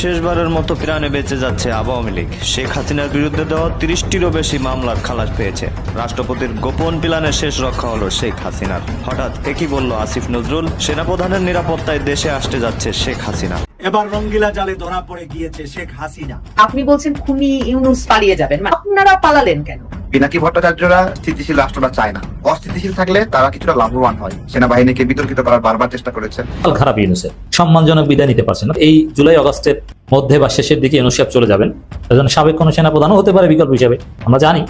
শেষবারের মতো প্রাণে বেঁচে যাচ্ছে আওয়ামী লীগ। শেখ হাসিনার বিরুদ্ধে দেওয়া তিরিশটিরও বেশি মামলার খালাস পেয়েছে। রাষ্ট্রপতির গোপন প্ল্যানে শেষ রক্ষা হলো শেখ হাসিনার। হঠাৎ একই বলল আসিফ নজরুল সেনাপ্রধানের নিরাপত্তায় দেশে আসতে যাচ্ছে শেখ হাসিনা। এবার রঙ্গিলা জালে ধরা পড়ে গিয়েছে শেখ হাসিনা। আপনি বলছেন খুনি ইউনুস পালিয়ে যাবেন। আপনারা পালালেন কেন? পিনাকি ভট্টাচার্যরা স্থিতিশীল রাষ্ট্রটা চায় না। অস্থিতিশীল থাকলে তারা কিছুটা লাভবান হয়। সেনাবাহিনীকে বিতর্কিত করার বারবার চেষ্টা করেছেন। খারাপ ইউনুসের সম্মানজনক বিদায় নিতে পারছেন না। এই জুলাই অগস্টের মধ্যে বা শেষের দিকে ইউনুস সাহেব চলে যাবেন। একজন সাবেক কোনো সেনাপ্রধানও হতে পারে বিকল্প হিসেবে। আমরা জানি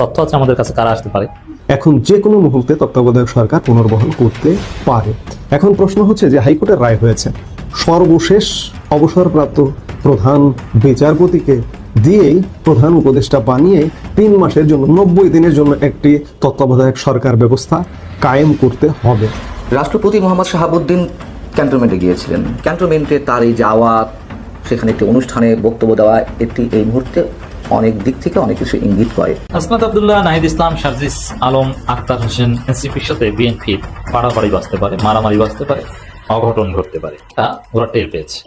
তথ্য আছে আমাদের কাছে কারা আসতে পারে। এখন যে কোনো মুহূর্তে তত্ত্বাবধায়ক সরকার পুনর্বহাল করতে পারে। এখন প্রশ্ন হচ্ছে যে হাইকোর্টের রায় হয়েছে। সর্বশেষ অবসরপ্রাপ্ত প্রধান বিচারপতিকে দিয়েই প্রধান উপদেষ্টা বানিয়ে তিন মাসের জন্য নব্বই দিনের জন্য একটি তত্ত্বাবধায়ক সরকার ব্যবস্থা কায়েম করতে হবে। রাষ্ট্রপতি মোহাম্মদ শাহাবুদ্দিন ক্যান্টনমেন্টে গিয়েছিলেন। ক্যান্টনমেন্টে তার এই যাওয়া সেখানে একটি অনুষ্ঠানে বক্তব্য দেওয়া এটি এই মুহূর্তে অনেক দিক থেকে অনেক কিছু ইঙ্গিত করে। আসমাত আবদুল্লাহ নাহিদ ইসলাম শারজিস আলম আক্তার হোসেন এনসিপির সাথে বিএনপির পাড়াপাড়ি বাঁচতে পারে মারামারি বাঁচতে পারে। অঘটন ঘটতে পারে। তা ওরা টের পেয়েছে।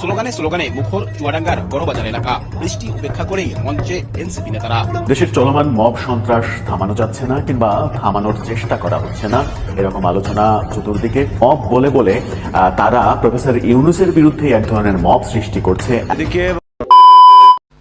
স্লোগানে স্লোগানে মুখর চুয়াডাঙ্গার বড়বাজার এলাকা। বৃষ্টি উপেক্ষা করেই মঞ্চে এনসিপি নেতারা। দেশের চলমান মব সন্ত্রাস থামানো যাচ্ছে না কিংবা থামানোর চেষ্টা করা হচ্ছে না। এরকম আলোচনা চতুর্দিকে মব বলে বলে তারা প্রফেসর ইউনুসের বিরুদ্ধে এক ধরনের মব সৃষ্টি করছে। এদিকে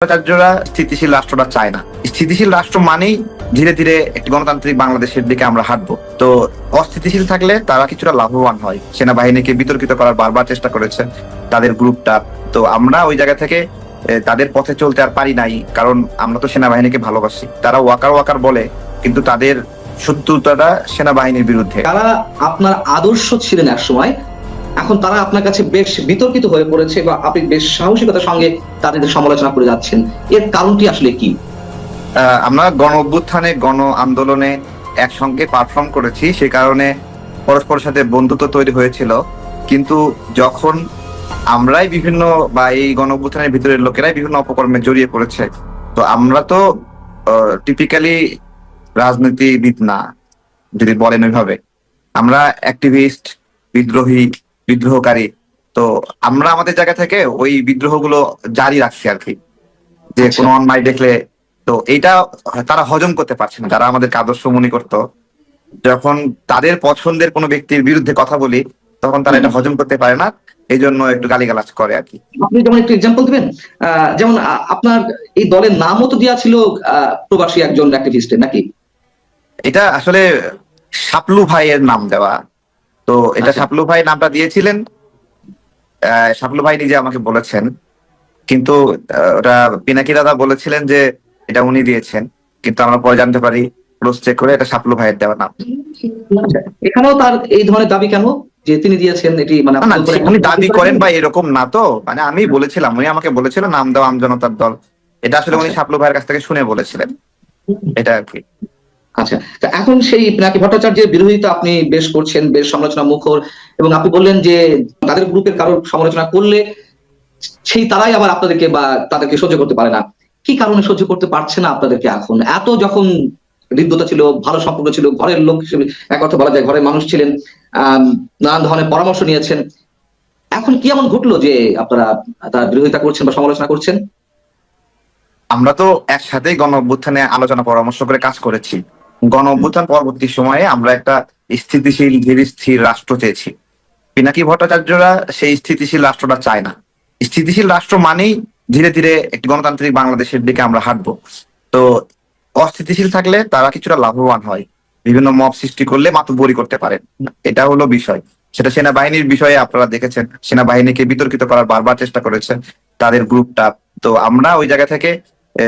ভট্টাচার্যরা স্থিতিশীল রাষ্ট্রটা চায় না। স্থিতিশীল রাষ্ট্র মানেই ধীরে ধীরে একটি গণতান্ত্রিক বাংলাদেশের দিকে আমরা হাঁটবো। তো অস্থিতিশীল থাকলে তারা কিছুটা লাভবান হয়। সেনাবাহিনীকে বিতর্কিত করার বারবার চেষ্টা করেছে তাদের গ্রুপটা। তো আমরা ওই জায়গা থেকে তাদের পথে চলতে আর পারি নাই, কারণ আমরা তো সেনাবাহিনীকে ভালোবাসি। তারা ওয়াকার ওয়াকার বলে, কিন্তু তাদের শত্রুতাটা সেনাবাহিনীর বিরুদ্ধে। তারা আপনার আদর্শ ছিলেন এক সময় এখন তারা আপনার কাছে বেশ বিতর্কিত হয়ে পড়েছে বা আপনি বেশ সাহসিকতার সঙ্গে তাদের সমালোচনা করে যাচ্ছেন। এর কারণটি আসলে কি? আমরা গণ অভ্যুত্থানে গণ আন্দোলনে একসঙ্গে পারফর্ম করেছি, সে কারণে পরস্পরের সাথে বন্ধুত্ব তৈরি হয়েছিল। কিন্তু যখন আমরাই বিভিন্ন বা এই গণ অভ্যুত্থানের ভিতরের লোকেরাই বিভিন্ন অপকর্মে জড়িয়ে পড়েছে, তো আমরা তো টিপিক্যালি রাজনীতিবিদ না, যদি বলেন ওইভাবে। আমরা অ্যাক্টিভিস্ট বিদ্রোহী বিদ্রোহকারী। তো আমরা আমাদের জায়গা থেকে ওই বিদ্রোহগুলো জারি রাখছি আর কি। যে কোনো অন্যায় দেখলে তো এইটা তারা হজম করতে পারছে না। যারা আমাদেরকে আদর্শ মনে করতো যখন তাদের পছন্দের কোনো ব্যক্তির বিরুদ্ধে কথা বলি তখন তারা এটা হজম করতে পারে না। এই জন্য একটু গালিগালাজ করে আর কি। আপনি যেমন একটু এক্সাম্পল দিবেন আহ, যেমন আপনার এই দলের নামও তো দেওয়া ছিল প্রবাসী একজন অ্যাক্টিভিস্টের নাকি? এটা আসলে শাপলু ভাইয়ের নাম দেওয়া। তো এটা আচ্ছা। শাপলু ভাই নামটা দিয়েছিলেন। শাপলু ভাই নিজে আমাকে বলেছেন। কিন্তু ওটা পিনাকি দাদা বলেছিলেন যে এটা উনি দিয়েছেন। কিন্তু আমরা পরে জানতে পারি ক্লোজ চেক করে এটা শাপলু ভাইয়ের দেওয়া নাম। আচ্ছা, এখানেও তার এই ধরনের দাবি কেন? যে তিনি দিয়েছেন এটি মানে উনি দাবি করেন বা এরকম না তো। মানে আমি বলেছিলাম উনি আমাকে বলেছিল নাম দেওয়া আমজনতার দল। এটা আসলে উনি আচ্ছা। শাপলু ভাইয়ের কাছ থেকে শুনে বলেছিলেন। এটা আর কি। আচ্ছা তা এখন সেই পিনাকি ভট্টাচার্যের বিরোধিতা আপনি বেশ করছেন, বেশ সমালোচনা মুখর এবং আপনি বললেন যে তাদের গ্রুপের কারোর সমালোচনা করলে সেই তারাই আবার আপনাদেরকে বা তাদেরকে সহ্য করতে পারে না। কি কারণে সহ্য করতে পারছে না আপনাদেরকে এখন? এত যখন হৃদ্যতা ছিল, ভালো সম্পর্ক ছিল, ঘরের লোক হিসেবে এক কথা বলা যায় ঘরের মানুষ ছিলেন নানান ধরনের পরামর্শ নিয়েছেন। এখন কি এমন ঘটলো যে আপনারা তার বিরোধিতা করছেন বা সমালোচনা করছেন? আমরা তো একসাথেই গণ আলোচনা পরামর্শ করে কাজ করেছি। গণ অভ্যুত্থান পরবর্তী সময়ে আমরা একটা স্থিতিশীল, ধীর, স্থির রাষ্ট্র চেয়েছি। পিনাকি ভট্টাচার্যরা সেই স্থিতিশীল রাষ্ট্রটা চায় না। স্থিতিশীল রাষ্ট্র মানেই ধীরে ধীরে একটি গণতান্ত্রিক বাংলাদেশের দিকে আমরা হাঁটবো। তো অস্থিতিশীল থাকলে তারা কিছুটা লাভবান হয়। বিভিন্ন মব সৃষ্টি করলে মাতুবরি করতে পারেন। এটা হলো বিষয়। সেটা সেনাবাহিনীর বিষয়ে আপনারা দেখেছেন। সেনাবাহিনীকে বিতর্কিত করার বারবার চেষ্টা করেছে তাদের গ্রুপটা। তো আমরা ওই জায়গা থেকে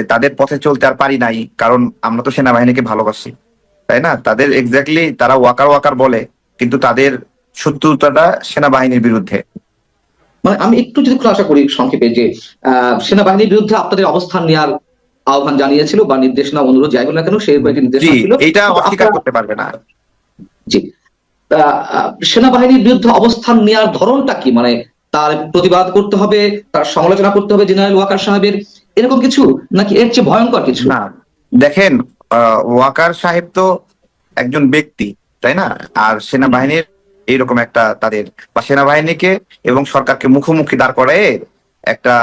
তাদের পথে চলতে আর পারি নাই কারণ আমরা তো সেনাবাহিনীকে ভালোবাসি তাই না? তাদের এক্স্যাক্টলি তারা ওয়াকার ওয়াকার বলে কিন্তু তাদের শত্রুতাটা সেনাবাহিনীর বিরুদ্ধে। মানে আমি একটু যদি খোলাসা করি সংক্ষেপে যে আহ, সেনাবাহিনীর বিরুদ্ধে আপনাদের অবস্থান নেওয়ার আহ্বান জানিয়েছিল বা নির্দেশনা অনুরোধ যাই না কেন সেই নির্দেশনা ছিল। এইটা অস্বীকার করতে পারবে না। জি। সেনাবাহিনীর বিরুদ্ধে অবস্থান নেওয়ার ধরনটা কি? মানে তার প্রতিবাদ করতে হবে তার সমালোচনা করতে হবে জেনারেল ওয়াকার সাহেবের এরকম কিছু নাকি এর চেয়ে ভয়ঙ্কর কিছু? না, দেখেন ওয়াকার সাহেব তো একজন ব্যক্তি, তাই না? আর সেনাবাহিনীর এইরকম একটা তাদের, বা সেনাবাহিনীকে এবং সরকারকে মুখোমুখি দাঁড় করে একটা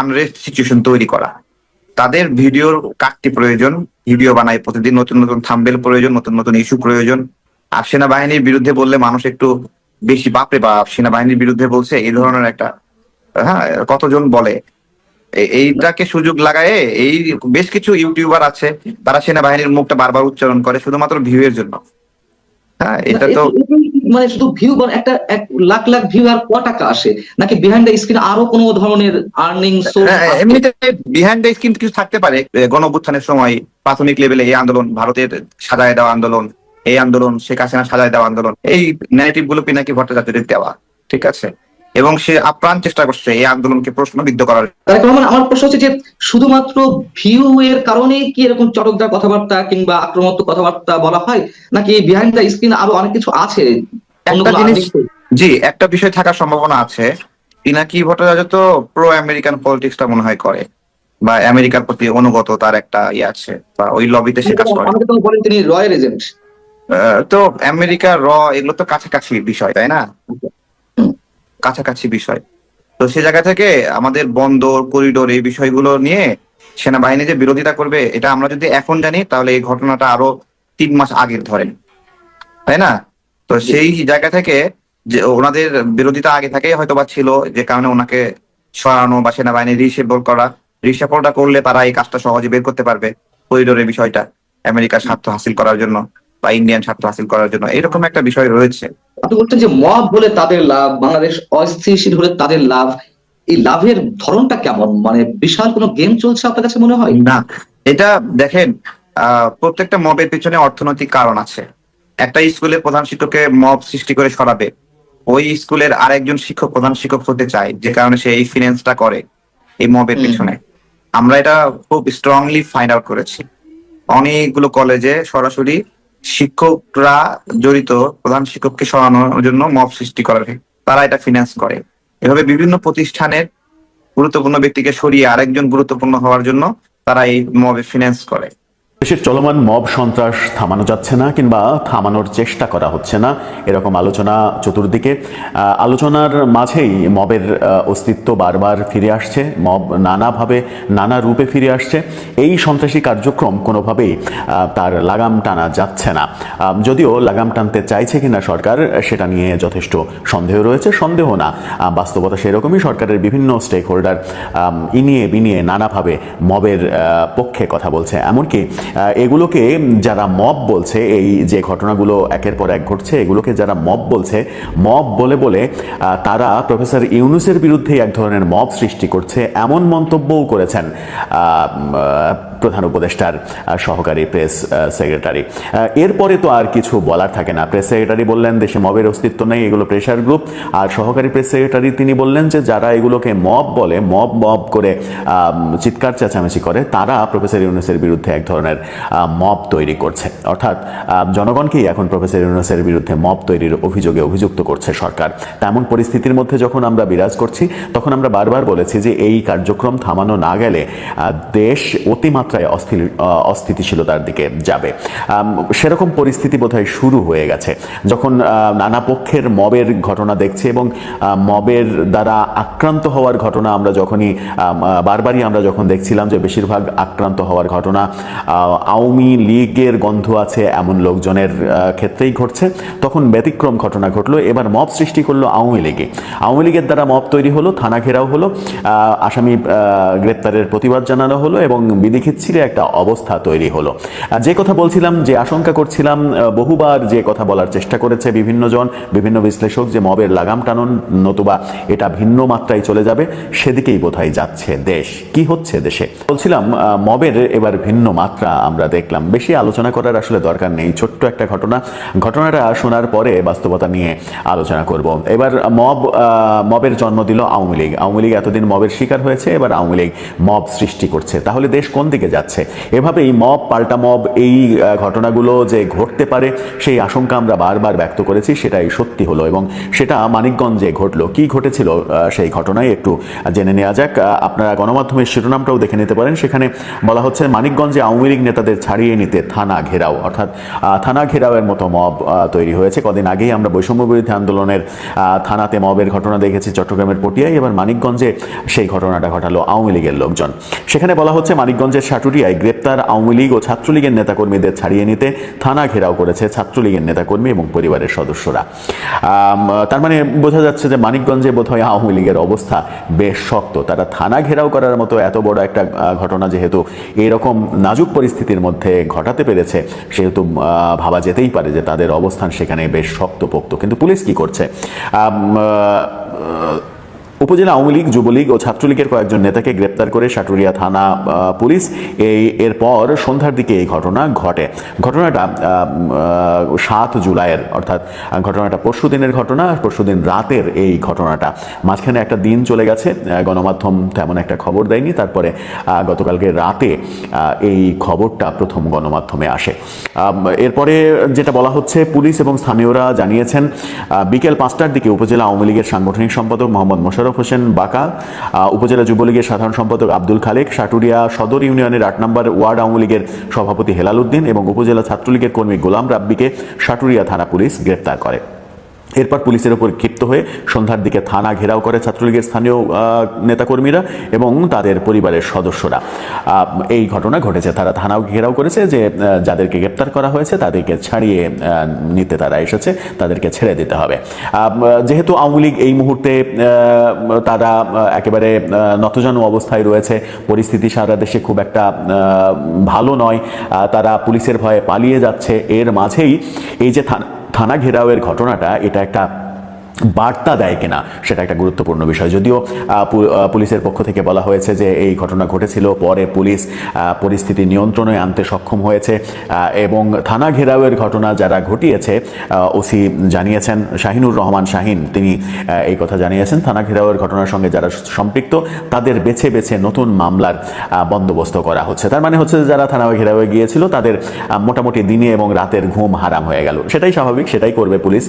আনরেস্ট সিচুয়েশন তৈরি করা। তাদের ভিডিওর কাটতি প্রয়োজন, ভিডিও বানায় প্রতিদিন নতুন নতুন থাম্বেল প্রয়োজন, নতুন নতুন ইস্যু প্রয়োজন। আর সেনাবাহিনীর বিরুদ্ধে বললে মানুষ একটু বেশি বাপরে বাপ, সেনাবাহিনীর বিরুদ্ধে বলছে এই ধরনের একটা হ্যাঁ কতজন বলে এইটাকে সুযোগ লাগায় এই বেশ কিছু ইউটিউবার আছে তারা সেনাবাহিনীর মুখটা বারবার উচ্চারণ করে শুধুমাত্র ভিউ এর জন্য। হ্যাঁ এটা তো মানে শুধু ভিউ একটা এক লাখ লাখ ভিউ আর ক টাকা আসে? নাকি বিহাইন্ড দ্য স্ক্রিন আরও কোনো ধরনের আর্নিং সোর্স হ্যাঁ, এমনিতে বিহাইন্ড দ্য স্ক্রিন কিছু থাকতে পারে। এ, গণ সময় প্রাথমিক লেভেলে এই আন্দোলন ভারতের সাজায় দেওয়া আন্দোলন এই আন্দোলন শেখ হাসিনা সাজায় দেওয়া আন্দোলন এই ন্যারেটিভগুলো পিনাকি ভট্টাচার্যের দেওয়া ঠিক আছে? এবং সে আপ্রাণ চেষ্টা করছে এই আন্দোলনকে প্রশ্নবিদ্ধ করার আমার- প্রশ্ন হচ্ছে যে শুধুমাত্র ভিউ এর কারণে কি এরকম চটকদার কথাবার্তা কিংবা আক্রমণাত্মক কথাবার্তা বলা হয়? নাকি বিহাইন্ড দ্য স্ক্রিন আরও অনেক কিছু আছে? জি একটা বিষয় থাকার সম্ভাবনা আছে। পিনাকি ভট্টাচার্য তো প্রো আমেরিকান পলিটিক্সটা মনে হয় করে বা আমেরিকার প্রতি অনুগত তার একটা ইয়ে আছে বা ওই লবিতে সে কাজ করে। বলেন তিনি রয়্যাল এজেন্ট তো আমেরিকা র এগুলো তো কাছাকাছি বিষয় তাই না? কাছাকাছি বিষয়। তো সে জায়গা থেকে আমাদের বন্দর, করিডোর এই বিষয়গুলো নিয়ে সেনাবাহিনী যে বিরোধিতা করবে, এটা আমরা যদি এখন জানি, তাহলে এই ঘটনাটা আরও তিন মাস আগের ধরেন। তাই না? তো সেই জায়গা থেকে যে ওনাদের বিরোধিতা আগে থেকেই হয়তো বা ছিল, যে কারণে ওনাকে সরানো বা সেনাবাহিনী রিসেবল করা, রিসেবলটা করলে তারা এই কাজটা সহজে বের করতে পারবে করিডোরের বিষয়টা, আমেরিকার স্বার্থ হাসিল করার জন্য। বা ইন্ডিয়ান স্বার্থ হাসিল করার জন্য। এরকম একটা বিষয় রয়েছে। আপনি বলছেন যে মব হলে তাদের লাভ বাংলাদেশ অস্থিতিশীল হলে তাদের লাভ এই লাভের ধরনটা কেমন? মানে বিশাল কোনো গেম চলছে আপনার কাছে মনে হয়? না। এটা দেখেন প্রত্যেকটা মবের পিছনে অর্থনৈতিক কারণ আছে। একটা স্কুলের প্রধান শিক্ষককে মব সৃষ্টি করে সরাবে ওই স্কুলের আরেকজন শিক্ষক প্রধান শিক্ষক হতে চায় যে কারণে সে এই ফিনান্সটা করে এই মবের পিছনে। আমরা এটা খুব স্ট্রংলি ফাইন্ড আউট করেছি। অনেকগুলো কলেজে সরাসরি শিক্ষকরা জড়িত, প্রধান শিক্ষককে সরানোর জন্য মব সৃষ্টি করার তারা এটা ফিনান্স করে। এভাবে বিভিন্ন প্রতিষ্ঠানের গুরুত্বপূর্ণ ব্যক্তিকে সরিয়ে আরেকজন গুরুত্বপূর্ণ হওয়ার জন্য তারা এই মবে ফিনান্স করে। দেশের চলমান মব সন্ত্রাস থামানো যাচ্ছে না কিংবা থামানোর চেষ্টা করা হচ্ছে না। এরকম আলোচনা চতুর্দিকে। আলোচনার মাঝেই মবের অস্তিত্ব বারবার ফিরে আসছে। মব নানাভাবে, নানা রূপে ফিরে আসছে। এই সন্ত্রাসী কার্যক্রম কোনোভাবেই তার লাগাম টানা যাচ্ছে না। যদিও লাগাম টানতে চাইছে কিনা সরকার, সেটা নিয়ে যথেষ্ট সন্দেহ রয়েছে, সন্দেহ না। বাস্তবতা সেরকমই সরকারের বিভিন্ন স্টেক হোল্ডার ইনিয়ে বিনিয়ে নানাভাবে মবের পক্ষে কথা বলছে। এমনকি এগুলোকে যারা মব বলছে, এই যে ঘটনাগুলো একের পর এক ঘটছে, এগুলোকে যারা মব বলছে, মব বলে বলে তারা প্রফেসর ইউনুসের বিরুদ্ধে এক ধরনের মব সৃষ্টি করছে, এমন মন্তব্যও করেছেন। প্রধান উপদেষ্টার সহকারী প্রেস সেক্রেটারি। এরপরে তো আর কিছু বলার থাকে না। প্রেস সেক্রেটারি বললেন, দেশে মবের অস্তিত্ব নেই, এগুলো প্রেশার গ্রুপ আর সহকারী প্রেস সেক্রেটারি তিনি বললেন যে, যারা এগুলোকে মব বলে মব মব করে চিৎকার, চেঁচামেচি করে, তারা প্রফেসর ইউনুসের বিরুদ্ধে এক ধরনের মব তৈরি করছে। অর্থাৎ জনগণকেই এখন প্রফেসর ইউনুসের বিরুদ্ধে মব তৈরির অভিযোগে অভিযুক্ত করছে সরকার? তেমন পরিস্থিতির মধ্যে যখন আমরা বিরাজ করছি, তখন আমরা বারবার বলেছি যে, এই কার্যক্রম থামানো না গেলে দেশ অতিমাত্রা মাত্রায় অস্থির অস্থিতিশীলতার দিকে যাবে। সেরকম পরিস্থিতি বোধহয় শুরু হয়ে গেছে। যখন নানা পক্ষের মবের ঘটনা দেখছে এবং মবের দ্বারা আক্রান্ত হওয়ার ঘটনা আমরা যখনই বারবারই আমরা যখন দেখছিলাম যে বেশিরভাগ আক্রান্ত হওয়ার ঘটনা আওয়ামী লীগের গন্ধ আছে এমন লোকজনের ক্ষেত্রেই ঘটছে। তখন ব্যতিক্রম ঘটনা ঘটলো। এবার মব সৃষ্টি করল আওয়ামী লীগে। আওয়ামী লীগের দ্বারা মব তৈরি হলো, থানা ঘেরাও হলো আসামি গ্রেপ্তারের প্রতিবাদ জানানো হলো এবং বিধিখিচ্ছিরে একটা অবস্থা তৈরি হলো। আর যে কথা বলছিলাম, যে আশঙ্কা করছিলাম বহুবার যে কথা বলার চেষ্টা করেছে বিভিন্ন জন বিভিন্ন বিশ্লেষক যে মবের লাগাম টানুন, নতুবা এটা ভিন্ন মাত্রায় চলে যাবে, সেদিকেই বোধহয় যাচ্ছে দেশ। কি হচ্ছে দেশে? বলছিলাম মবের এবার ভিন্ন মাত্রা আমরা দেখলাম। বেশি আলোচনা করার আসলে দরকার নেই, ছোট্ট একটা ঘটনা। ঘটনাটা শোনার পরে বাস্তবতা নিয়ে আলোচনা করব। এবার মব মবের জন্ম দিল আওয়ামী লীগ। আওয়ামী লীগ এতদিন মবের শিকার হয়েছে, এবার আওয়ামী লীগ মব সৃষ্টি করছে। তাহলে দেশ কোন দিকে যাচ্ছে। এভাবেই মব, পাল্টা মব এই ঘটনাগুলো যে ঘটতে পারে, সেই আশঙ্কা আমরা বারবার ব্যক্ত করেছি, সেটাই সত্যি হলো এবং সেটা মানিকগঞ্জে ঘটলো। কি ঘটেছিল সেই ঘটনায় একটু জেনে নেওয়া যাক। আপনারা গণমাধ্যমের শিরোনামটাও দেখে নিতে পারেন। সেখানে বলা হচ্ছে, মানিকগঞ্জে আওয়ামী লীগ নেতাদের ছাড়িয়ে নিতে থানা ঘেরাও, অর্থাৎ থানা ঘেরাওয়ের মতো মব তৈরি হয়েছে। কদিন আগেই আমরা বৈষম্য বিরোধী আন্দোলনের থানাতে মবের ঘটনা দেখেছি চট্টগ্রামের পটিয়ায়, এবার মানিকগঞ্জে সেই ঘটনাটা ঘটালো আওয়ামী লীগের লোকজন। সেখানে বলা হচ্ছে, মানিকগঞ্জের সাটুরিয়ায় গ্রেপ্তার আওয়ামী লীগ ও ছাত্রলীগের নেতাকর্মীদের ছাড়িয়ে নিতে থানা ঘেরাও করেছে ছাত্রলীগের নেতাকর্মী এবং পরিবারের সদস্যরা। তার মানে বোঝা যাচ্ছে যে মানিকগঞ্জে বোধহয় আওয়ামী লীগের অবস্থা বেশ শক্ত। তারা থানা ঘেরাও করার মতো এত বড় একটা ঘটনা যেহেতু এরকম নাজুক পরিস্থিতির মধ্যে ঘটাতে পেরেছে, সেহেতু ভাবা যেতেই পারে যে তাদের অবস্থান সেখানে বেশ শক্তপোক্ত। কিন্তু পুলিশ কি করছে? উপজেলা আওয়ামী লীগ, যুবলীগ ও ছাত্রলীগের কয়েকজন নেতাকে গ্রেপ্তার করে সাটুরিয়া থানা পুলিশ এই এরপর সন্ধ্যার দিকে এই ঘটনা ঘটে। ঘটনাটা সাত জুলাইয়ের, অর্থাৎ ঘটনাটা পরশু দিনের ঘটনা পরশুদিন রাতের এই ঘটনাটা। মাঝখানে একটা দিন চলে গেছে গণমাধ্যম তেমন একটা খবর দেয়নি, তারপরে গতকালকে রাতে এই খবরটা প্রথম গণমাধ্যমে আসে। এরপরে যেটা বলা হচ্ছে, পুলিশ এবং স্থানীয়রা জানিয়েছেন বিকেল পাঁচটার দিকে উপজেলা আওয়ামী লীগের সাংগঠনিক সম্পাদক মোহাম্মদ মোশাররফ হোসেন বাকা উপজেলা যুবলীগের সাধারণ সম্পাদক আব্দুল খালেক, সাটুরিয়া সদর ইউনিয়নের আট নম্বর ওয়ার্ড আওয়ামী লীগের সভাপতি হেলাল উদ্দিন এবং উপজেলা ছাত্রলীগের কর্মী গোলাম রাব্বিকে সাটুরিয়া থানা পুলিশ গ্রেপ্তার করে। এরপর পুলিশের উপর ক্ষিপ্ত হয়ে সন্ধ্যার দিকে থানা ঘেরাও করে ছাত্রলীগের স্থানীয় নেতাকর্মীরা এবং তাদের পরিবারের সদস্যরা। এই ঘটনা ঘটেছে। তারা থানাও ঘেরাও করেছে যে যাদেরকে গ্রেপ্তার করা হয়েছে তাদেরকে ছাড়িয়ে নিতে তারা এসেছে, তাদেরকে ছেড়ে দিতে হবে। যেহেতু আওয়ামী লীগ এই মুহূর্তে তারা একেবারে নতজানু অবস্থায় রয়েছে, পরিস্থিতি সারা দেশে খুব একটা ভালো নয় তারা পুলিশের ভয়ে পালিয়ে যাচ্ছে। এর মাঝেই এই যে থানা থানা ঘেরাওয়ের ঘটনাটা এটা একটা বার্তা দেয় কিনা সেটা একটা গুরুত্বপূর্ণ বিষয়। যদিও পুলিশের পক্ষ থেকে বলা হয়েছে যে এই ঘটনা ঘটেছিল, পরে পুলিশ পরিস্থিতি নিয়ন্ত্রণে আনতে সক্ষম হয়েছে এবং থানা ঘেরাওয়ের ঘটনা যারা ঘটিয়েছে ওসি জানিয়েছেন, শাহিনুর রহমান শাহিন, তিনি এই কথা জানিয়েছেন, থানা ঘেরাওয়ের ঘটনার সঙ্গে যারা সম্পৃক্ত, তাদের বেছে বেছে নতুন মামলার বন্দোবস্ত করা হচ্ছে। তার মানে হচ্ছে যারা থানা ঘেরাওয়ে গিয়েছিল, তাদের মোটামুটি দিনে এবং রাতের ঘুম হারাম হয়ে গেল। সেটাই স্বাভাবিক, সেটাই করবে পুলিশ।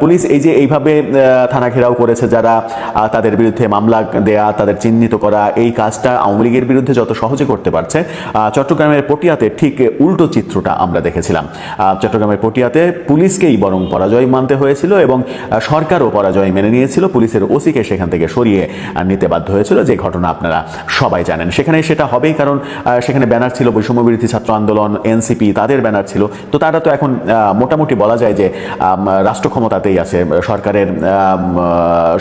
পুলিশ এই যে এইভাবে থানা ঘেরাও করেছে যারা তাদের বিরুদ্ধে মামলা দেয়া, তাদের চিহ্নিত করা, এই কাজটা আওয়ামী লীগের বিরুদ্ধে যত সহজে করতে পারছে চট্টগ্রামের পটিয়াতে ঠিক উল্টো চিত্রটা আমরা দেখেছিলাম। চট্টগ্রামের পটিয়াতে পুলিশকেই বরং পরাজয় মানতে হয়েছিল এবং সরকারও পরাজয় মেনে নিয়েছিল। পুলিশের ওসিকে সেখান থেকে সরিয়ে নিতে বাধ্য হয়েছিল। যে ঘটনা আপনারা সবাই জানেন। সেখানে সেটা হবেই কারণ সেখানে ব্যানার ছিল বৈষম্য বিরোধী ছাত্র আন্দোলন, এনসিপি, তাদের ব্যানার ছিল। তো তারা তো এখন মোটামুটি বলা যায় যে রাষ্ট্র ক্ষমতাতেই আছে সরকারের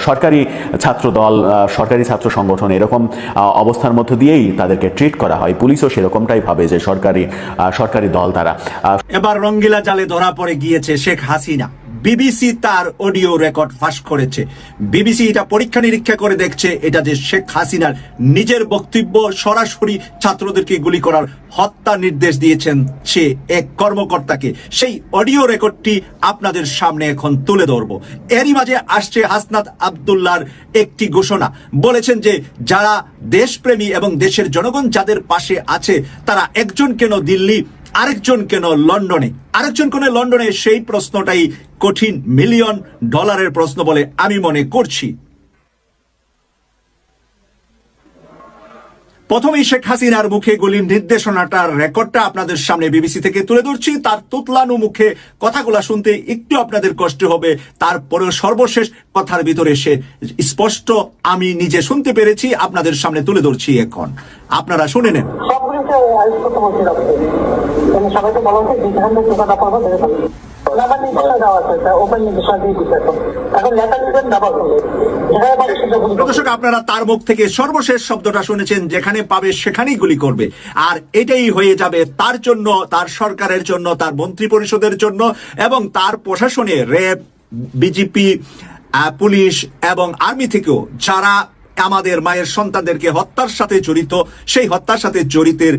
সরকারি ছাত্র দল সরকারি ছাত্র সংগঠন এরকম অবস্থার মধ্য দিয়েই তাদেরকে ট্রিট করা হয়। পুলিশও সেরকমটাই ভাবে যে সরকারি সরকারি দল তারা। এবার রঙ্গিলা জালে ধরা পড়ে গিয়েছে শেখ হাসিনা। বিবিসি তার অডিও রেকর্ড ফাঁস করেছে। বিবিসি এটা পরীক্ষা নিরীক্ষা করে দেখছে, এটা যে শেখ হাসিনার নিজের বক্তব্য সরাসরি ছাত্রদেরকে গুলি করার হত্যা নির্দেশ দিয়েছেন সে এক কর্মকর্তাকে। সেই অডিও রেকর্ডটি আপনাদের সামনে এখন তুলে ধরবো। এরই মাঝে আসছে হাসনাত আবদুল্লার একটি ঘোষণা। বলেছেন যে, যারা দেশপ্রেমী এবং দেশের জনগণ যাদের পাশে আছে, তারা একজন কেন দিল্লি, আরেকজন কেন লন্ডনে? আরেকজন কেন লন্ডনে? সেই প্রশ্নটাই কঠিন মিলিয়ন ডলারের প্রশ্ন বলে আমি মনে করছি। প্রথমেই শেখ হাসিনার মুখে গুলির নির্দেশনাটার রেকর্ডটা আপনাদের সামনে বিবিসি থেকে তুলে ধরছি। তার তুতলানু মুখে কথাগুলা শুনতে একটু আপনাদের কষ্ট হবে। তারপরে সর্বশেষ কথার ভিতরে সে স্পষ্ট আমি নিজে শুনতে পেরেছি, আপনাদের সামনে তুলে ধরছি এখন। আপনারা শুনে নেন। দর্শক, আপনারা তার মুখ থেকে সর্বশেষ শব্দটা শুনেছেন, যেখানে পাবে সেখানেই গুলি করবে। আর এটাই হয়ে যাবে তার জন্য, তার সরকারের জন্য, তার মন্ত্রী পরিষদের জন্য এবং তার প্রশাসনে র্যাব বিজেপি পুলিশ এবং আর্মি থেকেও যারা আমাদের মায়ের সন্তানদেরকে হত্যার সাথে জড়িত, সেই হত্যার সাথে জড়িতের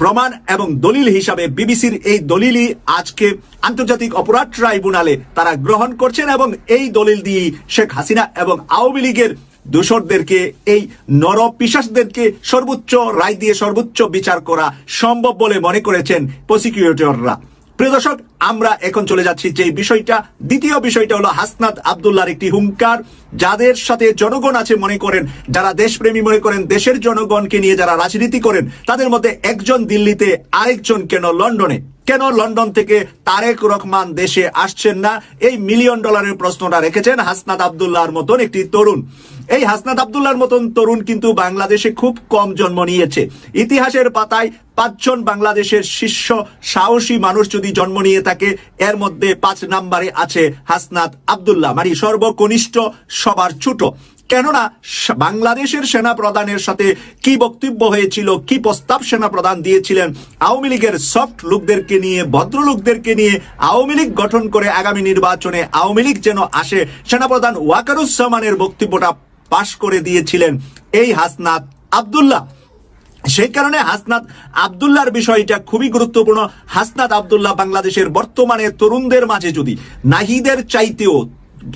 প্রমাণ এবং দলিল হিসাবে বিবিসির এই দলিলই আজকে আন্তর্জাতিক অপরাধ ট্রাইব্যুনালে তারা গ্রহণ করছেন এবং এই দলিল দিয়ে শেখ হাসিনা এবং আওয়ামী লীগের দোষরদেরকে, এই নর পিসাসদেরকে সর্বোচ্চ রায় দিয়ে সর্বোচ্চ বিচার করা সম্ভব বলে মনে করেছেন প্রসিকিউটররা। প্রিয় দর্শক, আমরা এখন চলে যাচ্ছি যে বিষয়টা। দ্বিতীয় বিষয়টা হলো হাসনাত আবদুল্লাহর একটি হুঙ্কার। যাদের সাথে জনগণ আছে মনে করেন, যারা দেশপ্রেমী মনে করেন, দেশের জনগণকে নিয়ে যারা রাজনীতি করেন, তাদের মধ্যে একজন দিল্লিতে আরেকজন কেন লন্ডনে? কেন লন্ডন থেকে তারেক রহমান দেশে আসছেন না? এই মিলিয়ন ডলারের প্রশ্নটা রেখেছেন হাসনাত আবদুল্লাহর মতন একটি তরুণ। এই হাসনাত আবদুল্লাহর মতন তরুণ কিন্তু বাংলাদেশে খুব কম জন্ম নিয়েছে। ইতিহাসের পাতায় পাঁচজন বাংলাদেশের শীর্ষ সাহসী মানুষ যদি জন্ম নিয়ে থাকে, এর মধ্যে পাঁচ নাম্বারে আছে হাসনাত আবদুল্লাহ। মানে সর্বকনিষ্ঠ সবার ছোট। কেননা বাংলাদেশের সেনা প্রধানের সাথে কি বক্তব্য হয়েছিল, কি প্রস্তাব সেনা প্রধান দিয়েছিলেন, আওয়ামী লীগের সফট লোকদেরকে নিয়ে, ভদ্রলোকদেরকে নিয়ে আওয়ামী লীগ গঠন করে আগামী নির্বাচনে আওয়ামী লীগ যেন আসে, সেনাপ্রধান ওয়াকারুজ্জামানের বক্তব্যটা পাশ করে দিয়েছিলেন এই হাসনাত আবদুল্লাহ। সেই কারণে হাসনাত আবদুল্লাহর বিষয়টা খুবই গুরুত্বপূর্ণ। হাসনাত আবদুল্লাহ বাংলাদেশের বর্তমানে তরুণদের মাঝে যদি নাহিদের চাইতেও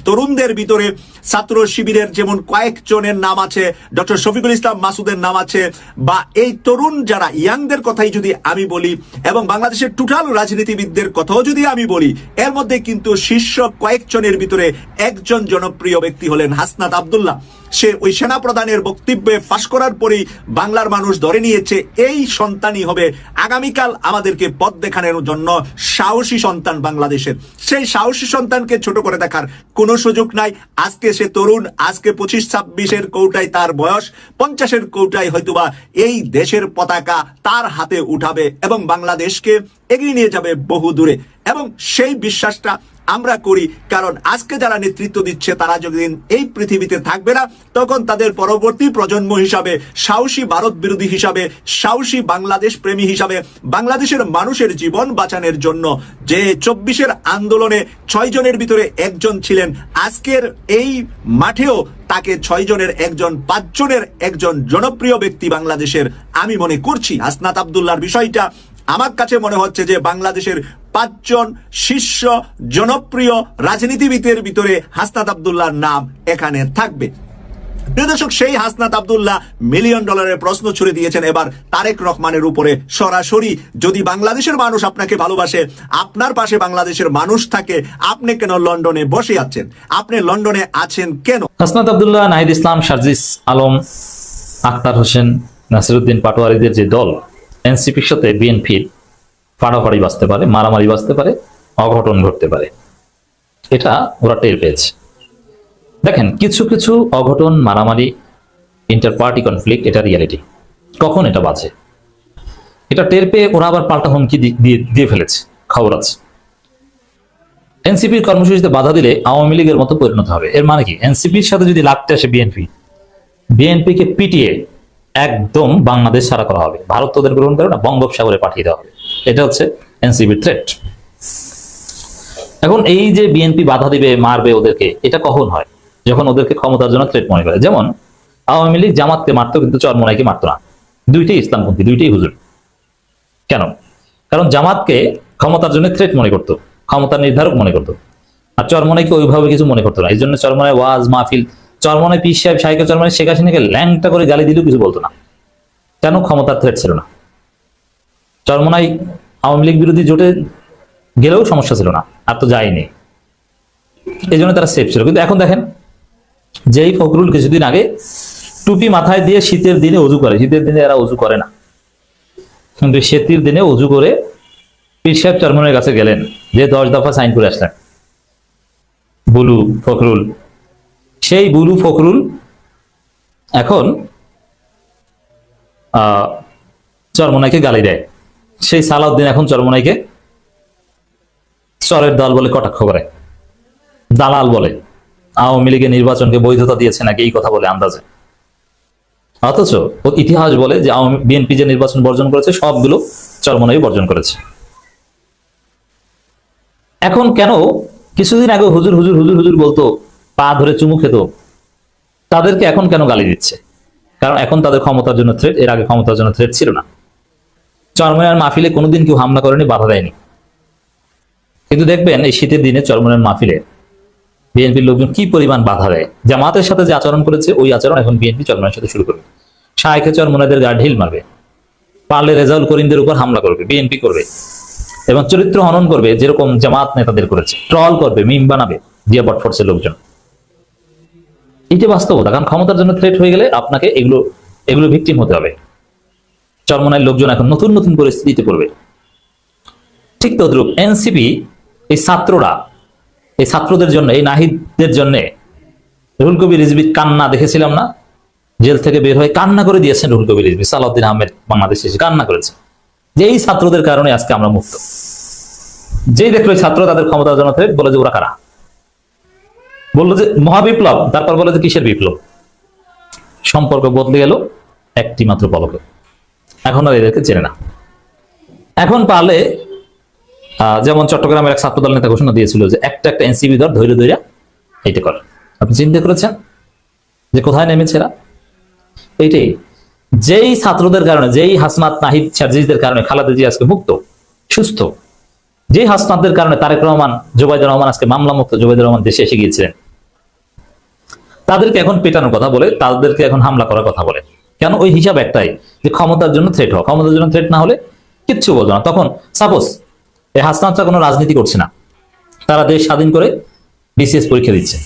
তরুণদের ভিতরে ছাত্র শিবিরের যেমন কয়েকজনের নাম আছে, ডক্টর শফিকুল ইসলাম মাসুদের নাম আছে, বা এই তরুণ যারা ইয়াংদের কথাই যদি আমি বলি, এবং বাংলাদেশের টোটাল রাজনীতিবিদদের কথাও যদি আমি বলি, এর মধ্যে কিন্তু শীর্ষ কয়েকজনের ভিতরে একজন জনপ্রিয় ব্যক্তি হলেন হাসনাত আবদুল্লাহ। সে ওই সেনা প্রধানের বক্তব্যে ফাঁস করার পরেই বাংলার মানুষ ধরে নিয়েছে, এই সন্তানই হবে আগামীকাল আমাদেরকে পথ দেখানোর জন্য সাহসী সন্তান বাংলাদেশের। সেই সাহসী সন্তানকে ছোট করে দেখার কোনো সুযোগ নাই। আজকে সে তরুণ, আজকে পঁচিশ ছাব্বিশের কৌটায় তার বয়স, পঞ্চাশের কৌটায় হয়তোবা এই দেশের পতাকা তার হাতে উঠাবে এবং বাংলাদেশকে এগিয়ে নিয়ে যাবে বহু দূরে এবং সেই বিশ্বাসটা আমরা করি, কারণ আজকে যারা নেতৃত্ব দিচ্ছে, তারা যতদিন এই পৃথিবীতে থাকবে না, তখন তাদের পরবর্তী প্রজন্ম হিসাবে, সাহসী ভারত বিরোধী হিসাবে, সাহসী বাংলাদেশ প্রেমী হিসাবে, বাংলাদেশের মানুষের জীবন বাঁচানোর জন্য যে চব্বিশের আন্দোলনে ছয় জনের ভিতরে একজন ছিলেন, আজকের এই মাঠেও তাকে ছয় জনের একজন পাঁচজনের একজন জনপ্রিয় ব্যক্তি বাংলাদেশের, আমি মনে করছি হাসনাত আবদুল্লাহর বিষয়টা, আমার কাছে মনে হচ্ছে যে বাংলাদেশের পাঁচজন শীর্ষ জনপ্রিয় রাজনীতিবিদের ভিতরে হাসনাত আবদুল্লাহর নাম এখানে থাকবে। প্রিয় দর্শক, সেই হাসনাত আবদুল্লাহ মিলিয়ন ডলারের প্রশ্ন ছুড়ে দিয়েছেন। এবার তারেক রহমানের উপরে সরাসরি যদি বাংলাদেশের মানুষ আপনাকে ভালোবাসে, আপনার পাশে বাংলাদেশের মানুষ থাকে, আপনি কেন লন্ডনে বসে আছেন? আপনি লন্ডনে আছেন কেন? হাসনাত আবদুল্লাহ, নাহিদ ইসলাম, সার্জিস আলম আক্তার হোসেন, নাসিরুদ্দিন পাটোয়ারিদের যে দল, এনসিপির সাথে বিএনপির ফাড়াফাড়ি বাঁচতে পারে, মারামারি বাঁচতে পারে, অঘটন ঘটতে পারে। এটা ওরা টের পেয়েছে। দেখেন, কিছু কিছু অঘটন, মারামারি ইন্টার পার্টি কনফ্লিক্ট এটা রিয়ালিটি কখন এটা বাজে এটা টের পেয়ে ওরা আবার পাল্টা হুমকি দিয়ে দিয়ে ফেলেছে, খবর আছে। এনসিপির কর্মসূচিতে বাধা দিলে আওয়ামী লীগের মতো পরিণত হবে। এর মানে কি? এনসিপির সাথে যদি লাগতে আসে বিএনপি, বিএনপিকে পিটিয়ে একদম বাংলাদেশ ছাড়া করা হবে। ভারত তোদের গ্রহণ করে না, বঙ্গোপসাগরে পাঠিয়ে দেওয়া হবে। এটা হচ্ছে এনসিপির থ্রেট এখন এই যে বিএনপি বাধা দিবে, মারবে ওদেরকে, এটা কখন হয়? যখন ওদেরকে ক্ষমতার জন্য থ্রেট মনে করে। যেমন, আওয়ামী লীগ জামাতকে মারতো, কিন্তু চরমনাইকে মারতো না। দুইটাই ইসলামপন্থী, দুইটাই হুজুর। কেন? কারণ জামাতকে ক্ষমতার জন্য থ্রেট মনে করতো ক্ষমতা নির্ধারক মনে করতো। আর চরমনাইকে ওইভাবে কিছু মনে করতো না। এই জন্য চরমনায় ওয়াজ, মাহফিল চরমনায় পিস সাহেব সাইকেল চরমনায় শেখ হাসিনাকে ল্যাংটা করে গালি দিলেও কিছু বলতো না। কেন? ক্ষমতার থ্রেট ছিল না। চরমনাই আওয়ামী লীগ বিরোধী জোটে গেলেও সমস্যা ছিল না, আর তো যায়নি। এই জন্য তারা সেফ ছিল। কিন্তু এখন দেখেন, যেই ফখরুল কিছুদিন আগে টুপি মাথায় দিয়ে শীতের দিনে অজু করে, শীতের দিনে এরা অজু করে না। কিন্তু শীতের দিনে অজু করে পীর সাহেব চরমনের কাছে গেলেন, যে দশ দফা সাইন করে আসলেন। বুলু ফখরুল। সেই বুলু ফখরুল এখন, আহ, চরমনাইকে গালি দেয়। সেই সালাউদ্দিন এখন চরমনাইকে চরের দল বলে কটাক্ষ করে। দালাল বলে। আওয়ামী লীগের নির্বাচনকে বৈধতা দিয়েছে নাকি এই কথা বলে আন্দাজে। অথচ ইতিহাস বলে যে আওয়ামী বিএনপি যে নির্বাচন বর্জন করেছে, সবগুলো চরমনাই বর্জন করেছে। এখন কেন কিছুদিন আগে হুজুর হুজুর হুজুর হুজুর বলতো, পা ধরে চুমু খেত। তাদেরকে এখন কেন গালি দিচ্ছে? কারণ এখন তাদের ক্ষমতার জন্য থ্রেট এর আগে ক্ষমতার জন্য থ্রেট ছিল না। চরমনার মাহফিলে কোনোদিন কেউ হামলা করেনি, বাধা দেয়নি। কিন্তু দেখবেন, এই শীতের দিনে চরমনার মাহফিলে বিএনপির লোকজন কি পরিমাণ বাধা দেয়? জামাতের সাথে যে আচরণ করেছে, ওই আচরণ এখন বিএনপি চরমনার সাথে শুরু করবে। শাহেখে চরমনাদের গা ঢিল মারবে। পারলে রেজাউল করিমদের উপর হামলা করবে, বিএনপি করবে। এবং চরিত্র হনন করবে, যেরকম জামাত নেতাদের করেছে। ট্রল করবে, মিম বানাবে দিয়া বটফোর্সের লোকজন। এইটা বাস্তবতা, কারণ ক্ষমতার জন্য থ্রেট হয়ে গেলে আপনাকে এগুলো এগুলো ভিকটিম হতে হবে। চরমনায়ের লোকজন এখন নতুন নতুন পরিস্থিতিতে পড়বে। ঠিক তদ্রুপ এনসিপি এই ছাত্ররা এই ছাত্রদের জন্য এই নাহিদদের জন্য রুহুল কবির রিজবির কান্না দেখেছিলাম না? জেল থেকে বের হয়ে কান্না করে দিয়েছেন রুহুল কবির রিজবি সালাউদ্দিন আহমেদ বাংলাদেশে এসে কান্না করেছে। যে এই ছাত্রদের কারণে আজকে আমরা মুক্ত। যেই দেখল ছাত্র তাদের জন্য threat, বলে যে ওরা কারা? বলল যে মহাবিপ্লব তারপর বলে যে কিসের বিপ্লব? সম্পর্ক বদলে গেল একটি মাত্র পলকে। এখন আর এদেরকে চেনে না। এখন পারলে যেমন চট্টগ্রামের এক ছাত্রদল নেতা ঘোষণা দিয়েছিল যে একটা একটা এনসিবি দর ধৈর্য ধৈর্য এইটা কর। আপনি চিন্তা করেছেন যে কোথায় নেমেছে এরা? এইটাই। যেই ছাত্রদের কারণে, যেই হাসনাত নাহিদ সার্জিদের কারণে খালাদা জি আজকে মুক্ত, সুস্থ, যেই হাসনাতদের কারণে তারেক রহমান, জোবাইদুর রহমান আজকে মামলা মুক্ত জোবাইদুর রহমান দেশে এসে গিয়েছিলেন, তাদেরকে এখন পেটানোর কথা বলে, তাদেরকে এখন হামলা করার কথা বলে। কেন? ওই হিসাব একটাই যে ক্ষমতার জন্য থ্রেট হওয়া। ক্ষমতার জন্য থ্রেট না হলে কিচ্ছু বলতো না। তখন সাপোজ এই হাসনাতরা কোনো রাজনীতি করছে না। তারা দেশ স্বাধীন করে বিসিএস পরীক্ষা দিচ্ছে।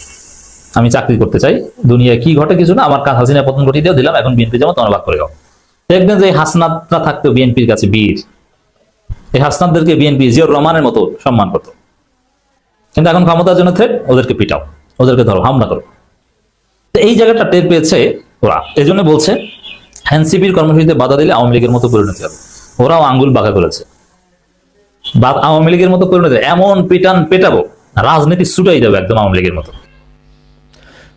আমি চাকরি করতে চাই। দুনিয়ায় কি ঘটে কিছু না। আমার কাজ হাসিনা পতন ঘটিয়ে দিয়েও দিলাম। এখন বিএনপি যেমন তোমরা ভাগ করে যাও দেখবেন যে এই হাসনাতরা থাকতো বিএনপির কাছে বীর। এই হাসনাতদেরকে বিএনপি জিয়র রহমানের মতো সম্মান করতো। কিন্তু এখন ক্ষমতার জন্য থ্রেট ওদেরকে পিটাও। ওদেরকে ধরো, হামলা করো। এই জায়গাটা টের পেয়েছে ওরা। এই জন্য বলছে এনসিপির কর্মসূচিতে বাধা দিলে আওয়ামী লীগের মতো পরিণতি হবে। ওরাও আঙ্গুল বাঁকা করেছে। আওয়ামী লীগের মতো পরিণতি এমন পেটান পেটাবো, রাজনীতি ছুটাই যাবে একদম আওয়ামী লীগের মতো।